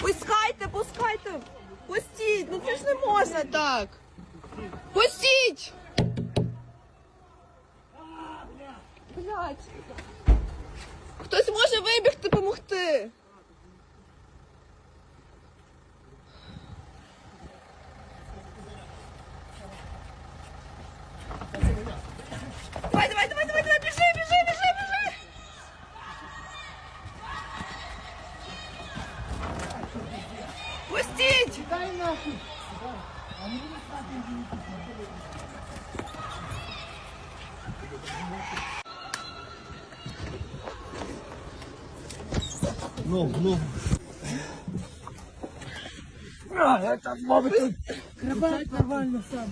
Пускайте, пускайте. Пустіть, ну це ж не можна так. Пустіть! Блять. Хтось може вибігти, допомогти. Давай, давай, давай, Пустіть! Ну, ну. А, это мабуть, тут. Нормально сам.